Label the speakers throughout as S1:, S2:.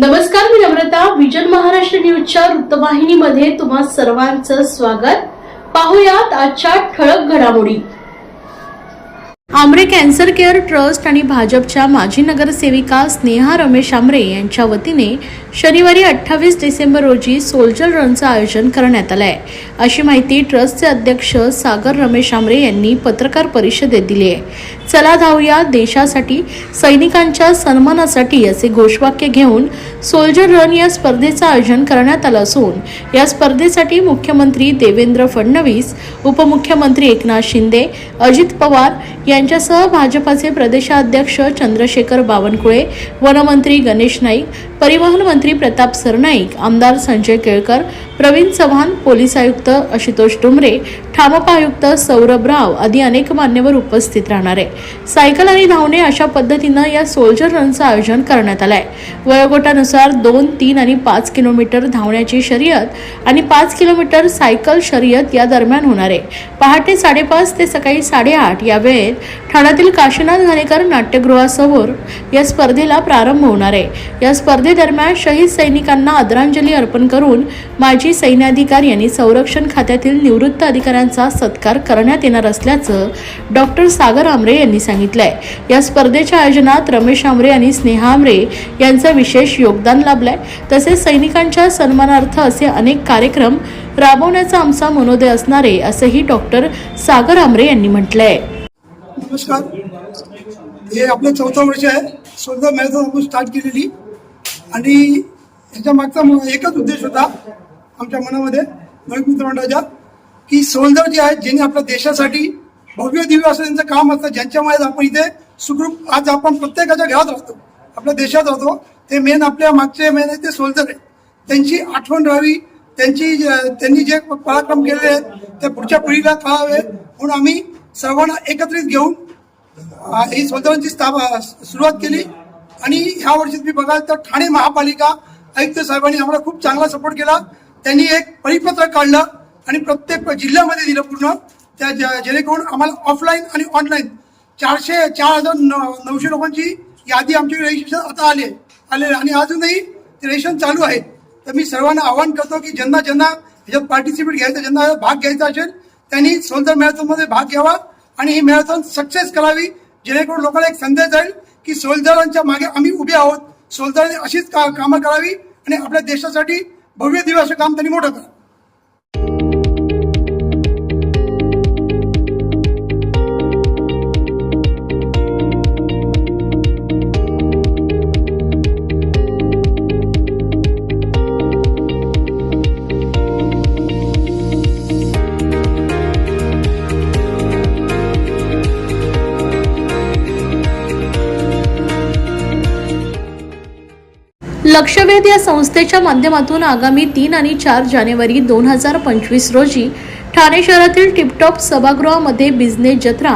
S1: नमस्कार मी नम्रता विजन महाराष्ट्र न्यूजच्या वृत्तवाहिनीमध्ये तुम्हा सर्वांचं स्वागत. पाहुयात आजच्या ठळक घडामोडी. आमरे कॅन्सर केअर ट्रस्ट आणि भाजपच्या माजी नगरसेविका स्नेहा रमेश आमरे यांच्या वतीने शनिवारी अठ्ठावीस डिसेंबर रोजी सोल्जर रनचं आयोजन करण्यात आलं आहे अशी माहिती ट्रस्टचे अध्यक्ष सागर रमेश आमरे यांनी पत्रकार परिषदेत दिली आहे. चला धावूया देशासाठी सैनिकांच्या सन्मानासाठी असे घोषवाक्य घेऊन सोल्जर रन या स्पर्धेचं आयोजन करण्यात आलं असून या स्पर्धेसाठी मुख्यमंत्री देवेंद्र फडणवीस उपमुख्यमंत्री एकनाथ शिंदे अजित पवार यांच्यासह भाजपाचे प्रदेशाध्यक्ष चंद्रशेखर बावनकुळे वनमंत्री गणेश नाईक परिवहन मंत्री प्रताप सरनाईक आमदार संजय केळकर प्रवीण चव्हाण पोलीस आयुक्त आशुतोष डुमरे ठामपा आयुक्त सौरभ राव आदी अनेक मान्यवर उपस्थित राहणार आहे. सायकल आणि धावणे अशा पद्धतीनं या सोल्जर रनचं आयोजन करण्यात आलंय. वयोगटानुसार दोन तीन आणि पाच किलोमीटर धावण्याची शर्यत आणि पाच किलोमीटर सायकल शर्यत या दरम्यान होणार आहे. पहाटे साडेपाच ते सकाळी साडेआठ या वेळेत ठाण्यातील काशीनाथ घाणेकर नाट्यगृहासमोर या स्पर्धेला प्रारंभ होणार आहे. या स्पर्धेदरम्यान शहीद सैनिकांना आदरांजली अर्पण करून माजी सैन्याधिकारी यांनी संरक्षण खात्यातील निवृत्त अधिकाऱ्यांचा सत्कार करण्यात येणार असल्याचं डॉक्टर सागर आमरे यांनी सांगितलंय. या स्पर्धेच्या आयोजनात रमेश आमरे आणि स्नेहा आमरे यांचं विशेष योगदान लाभलंय. तसेच सैनिकांच्या सन्मानार्थ असे अनेक कार्यक्रम राबवण्याचा आमचा मनोदय असणारे असंही डॉक्टर सागर आमरे यांनी म्हटलंय.
S2: नमस्कार. हे आपलं चौथा वर्ष आहे. स्वतः मॅरेथॉन आपण स्टार्ट केलेली. आणि याच्या मागचा एकच उद्देश होता आमच्या मनामध्ये नवीन मित्रमंडळाच्या की सोल्जर जे आहेत ज्यांनी आपल्या देशासाठी भव्य दिव्य असं त्यांचं काम असतं ज्यांच्यामुळे आपण इथे सुखरूप आज आपण प्रत्येकाच्या घरात राहतो आपल्या देशात राहतो ते मेन आपल्या मागचे मेन आहे ते सोल्जर आहे त्यांची आठवण राहावी त्यांची त्यांनी जे पराक्रम केलेले आहेत ते पुढच्या पिढीला कळावे म्हणून आम्ही सर्वांना एकत्रित घेऊन ही स्वतंत्रांची स्थापना सुरुवात केली. आणि ह्या वर्षी तुम्ही बघाल तर ठाणे महापालिका आयुक्त साहेबांनी आम्हाला खूप चांगला सपोर्ट केला. त्यांनी एक परिपत्रक काढलं आणि प्रत्येक जिल्ह्यामध्ये दिलं पूर्ण. त्या जेणेकरून आम्हाला ऑफलाईन आणि ऑनलाईन चारशे चार हजार न- नऊशे लोकांची यादी आमची रजिस्ट्रेशन आता आले आले आणि अजूनही ते रजिस्ट्रेशन चालू आहे. तर मी सर्वांना आवाहन करतो की ज्यांना ज्यांना ह्याच्यात पार्टिसिपेट घ्यायचं ज्यांना भाग घ्यायचा असेल त्यांनी स्वतंत्र मॅरेथॉनमध्ये भाग घ्यावा आणि ही मॅरेथॉन सक्सेस करावी. जेणेकरून लोकांना एक संदेश जाईल की सोलदारांच्या मागे आम्ही उभे आहोत. सोलदारांनी अशीच का कामं करावी आणि आपल्या देशासाठी भव्य दिव्य असं काम त्यांनी मोठं करावं.
S1: लक्षवेध या संस्थेच्या माध्यमातून आगामी तीन आणि चार जानेवारी दोन हजार पंचवीस रोजी ठाणे शहरातील टिपटॉप सभागृहामध्ये बिझनेस जत्रा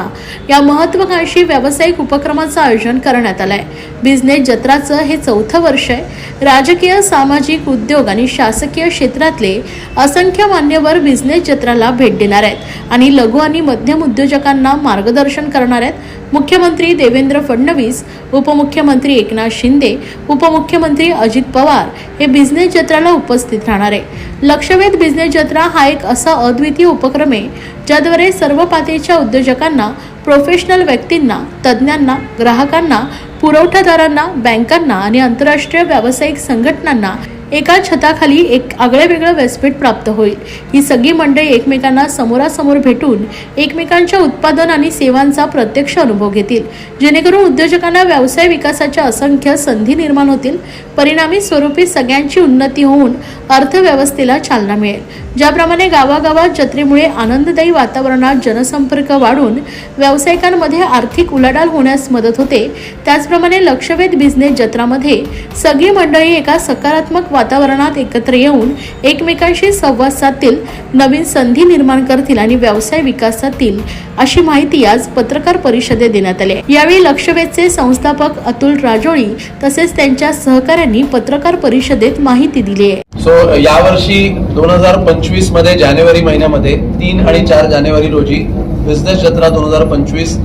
S1: या महत्वाकांक्षी व्यावसायिक उपक्रमाचं आयोजन करण्यात आलं आहे बिझनेस जत्राचं हे चौथं वर्ष आहे. राजकीय सामाजिक उद्योग आणि शासकीय क्षेत्रातले असंख्य मान्यवर बिझनेस जत्राला भेट देणार आहेत आणि लघु आणि मध्यम उद्योजकांना मार्गदर्शन करणार आहेत. मुख्यमंत्री देवेंद्र फडणवीस उपमुख्यमंत्री एकनाथ शिंदे उपमुख्यमंत्री अजित पवार हे बिझनेस जत्राला उपस्थित राहणार आहे लक्षवेध बिझनेस जत्रा हा एक असा अद्वितीय उपक्रमे ज्याद्वारे सर्व पातळीच्या उद्योजकांना प्रोफेशनल व्यक्तींना तज्ज्ञांना ग्राहकांना पुरवठादारांना बँकांना आणि आंतरराष्ट्रीय व्यावसायिक संघटनांना एका छताखाली एक आगळे वेगळं व्यासपीठ प्राप्त होईल. ही सगळी मंडळी एकमेकांना समोरासमोर भेटून एकमेकांच्या उत्पादन आणि सेवांचा प्रत्यक्ष अनुभव घेतील. जेणेकरून उद्योजकांना व्यवसाय विकासाच्या असंख्य संधी निर्माण होतील. परिणामी स्वरूपी सगळ्यांची उन्नती होऊन अर्थव्यवस्थेला चालना मिळेल. ज्याप्रमाणे गावागावात जत्रेमुळे आनंददायी वातावरणात जनसंपर्क वाढून व्यावसायिकांमध्ये आर्थिक उलाढाल होण्यास मदत होते. त्याचप्रमाणे लक्षवेध बिझनेस जत्रामध्ये सगळी मंडळी एका सकारात्मक वातावरणात एकत्र येऊन एकमेकांशी संवाद साधतील नवीन संधी निर्माण करतील आणि व्यवसाय विकासातील अशी माहिती आज पत्रकार परिषदेत देण्यात आली यावेळी लक्षवेधचे संस्थापक अतुल राजोळी तसेच त्यांच्या सहकाऱ्यांनी पत्रकार परिषदेत माहिती दिली आहे.
S3: सो यावर्षी दोन हजार पंचवीसमध्ये जानेवारी महिन्यामध्ये तीन आणि चार जानेवारी रोजी बिझनेस जत्रा दोन हजार पंचवीस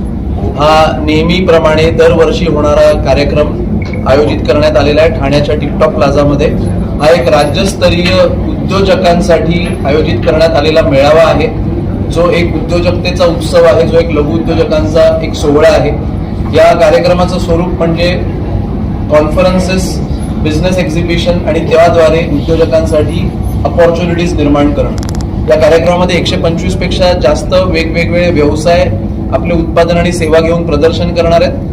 S3: हा नेहमीप्रमाणे दरवर्षी होणारा कार्यक्रम आयोजित करण्यात आलेला आहे ठाण्याच्या टिकटॉक प्लाझामध्ये. हा एक राज्यस्तरीय उद्योजकांसाठी आयोजित करण्यात आलेला मेळावा आहे. जो एक उद्योजकतेचा उत्सव आहे जो एक लघु उद्योजकांचा एक सोहळा आहे. या कार्यक्रमाचं स्वरूप म्हणजे कॉन्फरन्सेस बिझनेस एक्झिबिशन आणि त्याद्वारे उद्योजकांसाठी अपॉर्च्युनिटीज निर्माण करणं. या कार्यक्रमामध्ये एकशे पंचवीसपेक्षा जास्त वेगवेगळे व्यवसाय आपले उत्पादन आणि सेवा घेऊन प्रदर्शन करणार आहेत.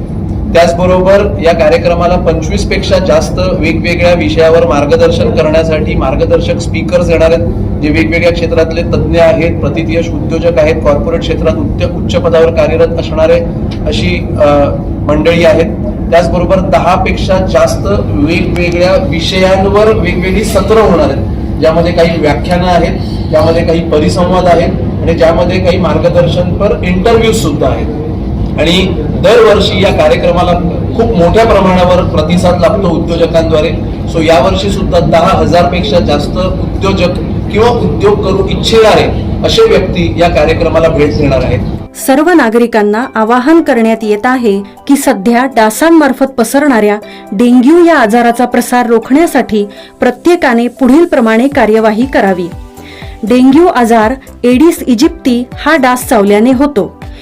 S3: त्याचबरोबर या कार्यक्रमाला पंचवीसपेक्षा जास्त वेगवेगळ्या विषयावर मार्गदर्शन करण्यासाठी मार्गदर्शक स्पीकर्स येणार आहेत. जे वेगवेगळ्या क्षेत्रातले तज्ज्ञ आहेत प्रतियश उद्योजक आहेत कॉर्पोरेट क्षेत्रात उच्च उच्च पदावर कार्यरत असणारे अशी मंडळी आहेत. त्याचबरोबर दहा पेक्षा जास्त वेगवेगळ्या विषयांवर वेगवेगळी सत्र होणार आहेत. ज्यामध्ये काही व्याख्यानं आहेत ज्यामध्ये काही परिसंवाद आहेत आणि ज्यामध्ये काही मार्गदर्शनपर इंटरव्ह्यू सुद्धा आहेत. आणि दरवर्षी या कार्यक्रमाला खूप मोठ्या प्रमाणावर प्रतिसाद लाभतो उद्योजकांद्वारे. सो यावर्षी सुद्धा दहा हजारपेक्षा जास्त उद्योजक किंवा उद्योग करू इच्छिणारे असे व्यक्ती या कार्यक्रमाला भेट देणार आहेत.
S4: सर्व नागरिकांना आवाहन करण्यात येत आहे की सध्या डासांमार्फत पसरणाऱ्या डेंग्यू या आजाराचा प्रसार रोखण्यासाठी प्रत्येकाने पुढील प्रमाणे कार्यवाही करावी. डेंग्यू आजार एडिस इजिप्ती हा डास चावल्याने होतो.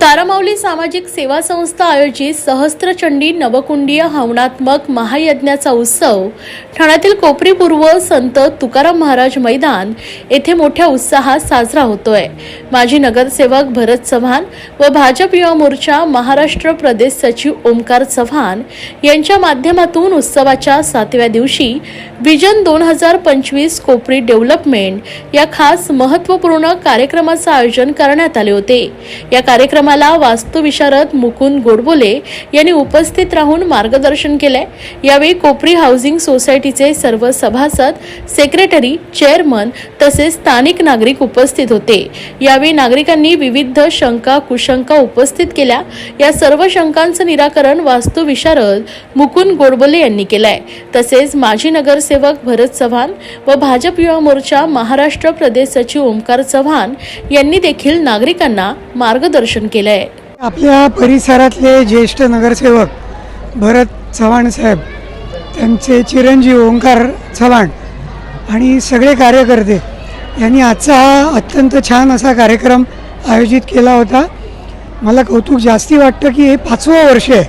S1: तारामाऊली सामाजिक सेवा संस्था आयोजित सहस्त्रचंडी नवकुंडीय हवनात्मक महायज्ञाचा उत्सव ठाण्यातील कोपरी पूर्व संत तुकाराम महाराज मैदान येथे मोठ्या उत्साहात साजरा होतोय. माजी नगरसेवक भरत चव्हाण व भाजप युवा मोर्चा महाराष्ट्र प्रदेश सचिव ओमकार चव्हाण यांच्या माध्यमातून उत्सवाच्या सातव्या दिवशी विजन दोन हजार पंचवीस कोपरी डेव्हलपमेंट या खास महत्त्वपूर्ण कार्यक्रमाचं आयोजन करण्यात आले होते. या कार्यक्रमाला वास्तुविशारद मुकुंद गोडबोले यांनी उपस्थित राहून मार्गदर्शन केले यावेळी कोपरी हाऊसिंग सोसायटीचे सर्व सभासद सेक्रेटरी चेअरमन तसेच स्थानिक नागरिक उपस्थित होते. यावेळी नागरिकांनी विविध शंका कुशंका उपस्थित केल्या. या सर्व शंकांचं निराकरण वास्तुविशारद मुकुंद गोडबोले यांनी केलंय. तसेच माजी नगरसेवक भरत चव्हाण व भाजप युवा मोर्चा महाराष्ट्र प्रदेश सचिव ओमकार चव्हाण यांनी देखील नागरिकांना मार्गदर्शन केले. केलंय.
S5: आपल्या परिसरातले ज्येष्ठ नगरसेवक भरत चव्हाण साहेब त्यांचे चिरंजीव ओंकार चव्हाण आणि सगळे कार्यकर्ते यांनी आजचा हा अत्यंत छान असा कार्यक्रम आयोजित केला होता. मला कौतुक जास्ती वाटतं की हे पाचवं वर्ष आहे.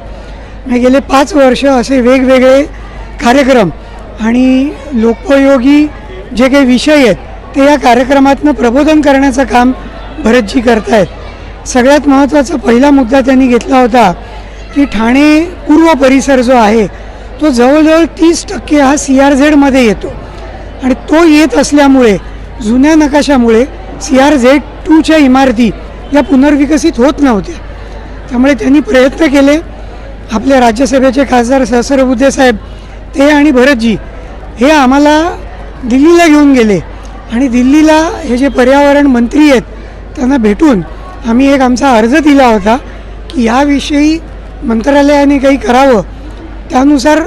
S5: म्हणजे गेले पाच वर्ष असे वेगवेगळे कार्यक्रम आणि लोकोपयोगी जे काही विषय आहेत ते या कार्यक्रमातनं प्रबोधन करण्याचं काम भरतजी करतायत. सगळ्यात महत्त्वाचा पहिला मुद्दा त्यांनी घेतला होता की ठाणे पूर्व परिसर जो आहे तो जवळजवळ तीस टक्के हा सी आर झेडमध्ये येतो. आणि तो येत असल्यामुळे जुन्या नकाशामुळे सी आर झेड टूच्या इमारती या पुनर्विकसित होत नव्हत्या. त्यामुळे त्यांनी प्रयत्न केले आपल्या राज्यसभेचे खासदार सहस्रबुद्धे साहेब ते आणि भरतजी हे आम्हाला दिल्लीला घेऊन गेले. आणि दिल्लीला हे जे पर्यावरण मंत्री आहेत त्यांना भेटून आम्ही एक आमचा अर्ज दिला होता की याविषयी मंत्रालयाने काही करावं. त्यानुसार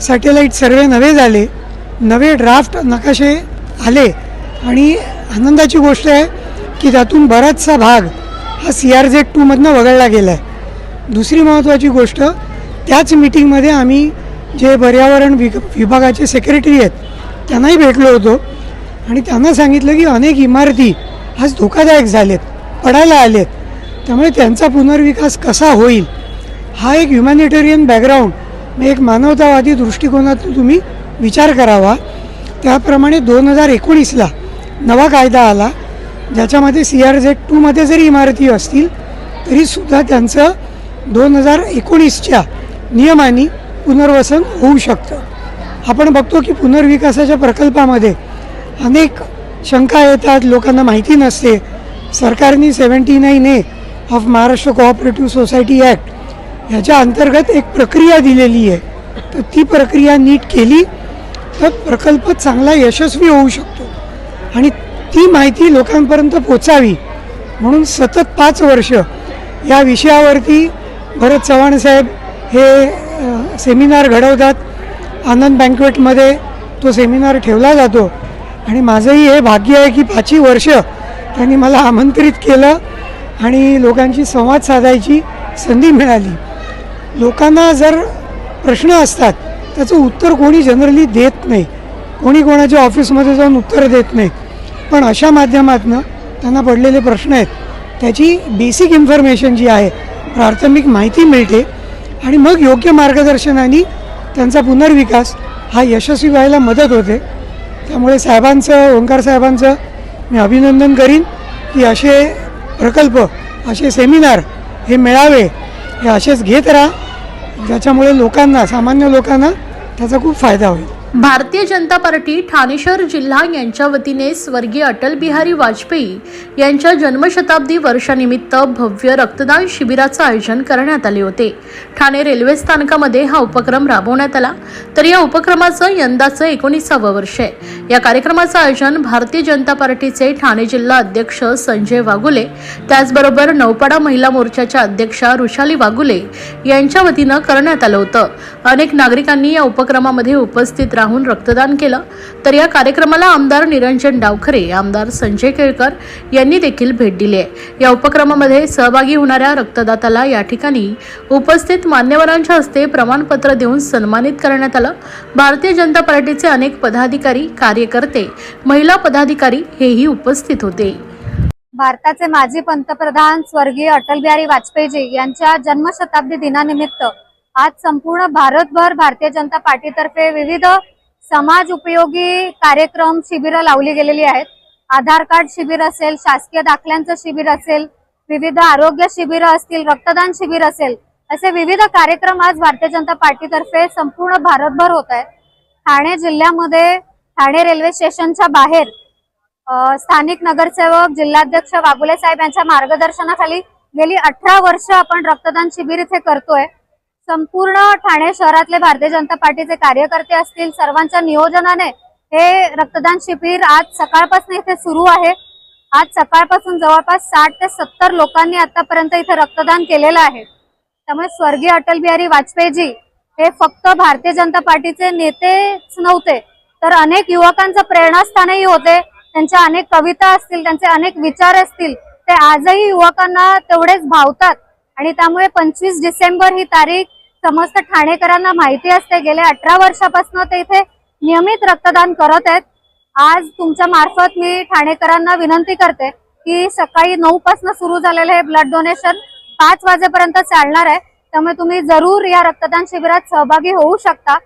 S5: सॅटेलाईट सर्वे नवे झाले. नवे ड्राफ्ट नकाशे आले. आणि आनंदाची गोष्ट आहे की त्यातून बराचसा भाग हा सी आर झेड टूमधनं वगळला गेला आहे दुसरी महत्त्वाची गोष्ट त्याच मिटिंगमध्ये आम्ही जे पर्यावरण विग विभागाचे सेक्रेटरी आहेत त्यांनाही भेटलो होतो. आणि त्यांना सांगितलं की अनेक इमारती आज धोकादायक झालेत. पडायला आलेत. त्यामुळे त्यांचा पुनर्विकास कसा होईल हा एक ह्युमॅनिटेरियन म्हणजे बॅकग्राऊंड एक मानवतावादी दृष्टिकोनातून तुम्ही विचार करावा. त्याप्रमाणे दोन हजार एकोणीसला नवा कायदा आला ज्याच्यामध्ये सी आर झेड टूमध्ये जरी इमारती असतील तरीसुद्धा त्यांचं दोन हजार एकोणीसच्या नियमाने पुनर्वसन होऊ शकतं. आपण बघतो की पुनर्विकासाच्या प्रकल्पामध्ये अनेक शंका येतात लोकांना माहिती नसते. सरकारने seventy nine A of Maharashtra cooperative society act ह्याच्या अंतर्गत एक प्रक्रिया दिलेली आहे. तर ती प्रक्रिया नीट केली तर प्रकल्प चांगला यशस्वी होऊ शकतो. आणि ती माहिती लोकांपर्यंत पोचावी म्हणून सतत पाच वर्ष या विषयावरती भरत चव्हाण साहेब हे सेमिनार घडवतात. आनंद बँकवेटमध्ये तो सेमिनार ठेवला जातो. आणि माझंही हे भाग्य आहे की पाचही वर्ष त्यांनी मला आमंत्रित केलं आणि लोकांशी संवाद साधायची संधी मिळाली. लोकांना जर प्रश्न असतात त्याचं उत्तर कोणी जनरली देत नाही. कोणी कोणाच्या ऑफिसमध्ये जाऊन उत्तर देत नाही. पण अशा माध्यमातून त्यांना पडलेले प्रश्न आहेत. त्याची बेसिक इन्फॉर्मेशन जी आहे प्राथमिक माहिती मिळते आणि मग योग्य मार्गदर्शनाने त्यांचा पुनर्विकास हा यशस्वी व्हायला मदत होते. त्यामुळे साहेबांचं ओंकार साहेबांचं मी अभिनंदन करीन की असे प्रकल्प असे सेमिनार हे मेळावे हे असेच घेत राहा. ज्याच्यामुळे लोकांना सामान्य लोकांना त्याचा खूप फायदा होईल.
S1: भारतीय जनता पार्टी ठाणे शहर जिल्हा यांच्या वतीने स्वर्गीय अटल बिहारी वाजपेयी यांच्या जन्मशताब्दी वर्षानिमित्त भव्य रक्तदान शिबिराचं आयोजन करण्यात आले होते. ठाणे रेल्वे स्थानकामध्ये हा उपक्रम राबवण्यात आला. तर या उपक्रमाचं यंदाचं एकोणीसावं वर्ष आहे. या कार्यक्रमाचं आयोजन भारतीय जनता पार्टीचे ठाणे जिल्हा अध्यक्ष संजय वाघुले त्याचबरोबर नौपाडा महिला मोर्चाच्या अध्यक्षा रुशाली वाघुले यांच्या वतीनं करण्यात आलं होतं. अनेक नागरिकांनी या उपक्रमामध्ये उपस्थित राहून रक्तदान केलं तर या कार्यक्रमाला आमदार निरंजन डावखरे आमदार संजय केळकर यांनी देखील भेट दिली आहे. या उपक्रमामध्ये सहभागी होणाऱ्या रक्तदाताला या ठिकाणी उपस्थित मान्यवरांच्या हस्ते प्रमाणपत्र देऊन सन्मानित करण्यात आलं. भारतीय जनता पार्टीचे अनेक पदाधिकारी कार्यकर्ते महिला पदाधिकारी हेही उपस्थित होते.
S6: भारताचे माजी पंतप्रधान स्वर्गीय अटल बिहारी वाजपेयीजी यांच्या जन्मशताब्दी दिनानिमित्त आज संपूर्ण भारतभर भारतीय जनता पार्टीतर्फे विविध समाज उपयोगी कार्यक्रम शिबिरं लावली गेलेली आहेत. आधार कार्ड शिबिर असेल शासकीय दाखल्यांचं शिबिर असेल विविध आरोग्य शिबिरं असतील रक्तदान शिबिर असेल असे विविध कार्यक्रम आज भारतीय जनता पार्टीतर्फे संपूर्ण भारतभर होत आहेत. ठाणे जिल्ह्यामध्ये ठाणे रेल्वे स्टेशनच्या बाहेर स्थानिक नगरसेवक जिल्हाध्यक्ष वाघुले साहेब यांच्या मार्गदर्शनाखाली गेली अठरा वर्ष आपण रक्तदान शिबिर इथे करतोय. संपूर्ण ठाणे शहरातले भारतीय जनता पार्टीचे कार्यकर्ते असतील सर्वांच्या नियोजनाने हे रक्तदान शिबिर आज सकाळपासून इथे सुरू आहे. आज सकाळपासून जवळपास साठ ते सत्तर लोकांनी आतापर्यंत इथे रक्तदान केलेलं आहे. त्यामुळे स्वर्गीय अटल बिहारी वाजपेयीजी हे फक्त भारतीय जनता पार्टीचे नेतेच नव्हते तर अनेक युवकांचं प्रेरणास्थानही होते. त्यांच्या अनेक कविता असतील त्यांचे अनेक विचार असतील ते आजही युवकांना तेवढेच भावतात. आणि त्यामुळे पंचवीस डिसेंबर ही तारीख समस्त ठाणेकरांना माहिती असते गेल्या अठरा वर्षापासून ते इथे नियमित रक्तदान करत आहेत. आज तुमच्या मार्फत मी ठाणेकरांना विनंती करते की सकाळी नऊ पासून सुरू झालेलं हे ब्लड डोनेशन पाच वाजेपर्यंत चालणार आहे. त्यामुळे तुम्ही जरूर या रक्तदान शिबिरात सहभागी होऊ शकता.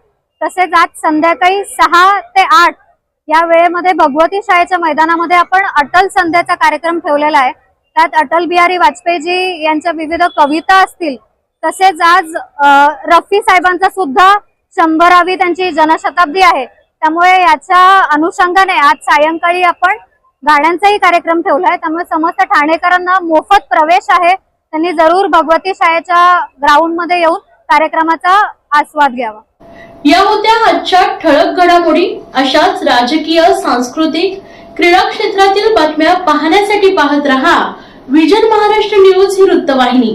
S6: तसेच आज संध्याकाळी सहा ते आठ या वेळेमध्ये भगवती शाळेच्या मैदानामध्ये आपण अटल संध्याचा कार्यक्रम ठेवलेला आहे. त्यात अटल बिहारी वाजपेयीजी यांच्या विविध कविता असतील. तसेच आज रफी साहेबांचा सुद्धा शंभरावी त्यांची जनशताब्दी आहे. त्यामुळे याच्या अनुषंगाने आज सायंकाळी आपण गाण्यांचाही कार्यक्रम ठेवलाय. त्यामुळे समस्त ठाणेकरांना मोफत प्रवेश आहे. त्यांनी जरूर भगवती शाळेच्या ग्राउंडमध्ये येऊन कार्यक्रमाचा आस्वाद घ्यावा.
S1: या होत्या आजच्या ठळक घडामोडी अशाच राजकीय सांस्कृतिक क्रीडा क्षेत्रातील बातम्या पाहण्यासाठी पाहत रहा विजन महाराष्ट्र न्यूज ही वृत्तवाहिनी.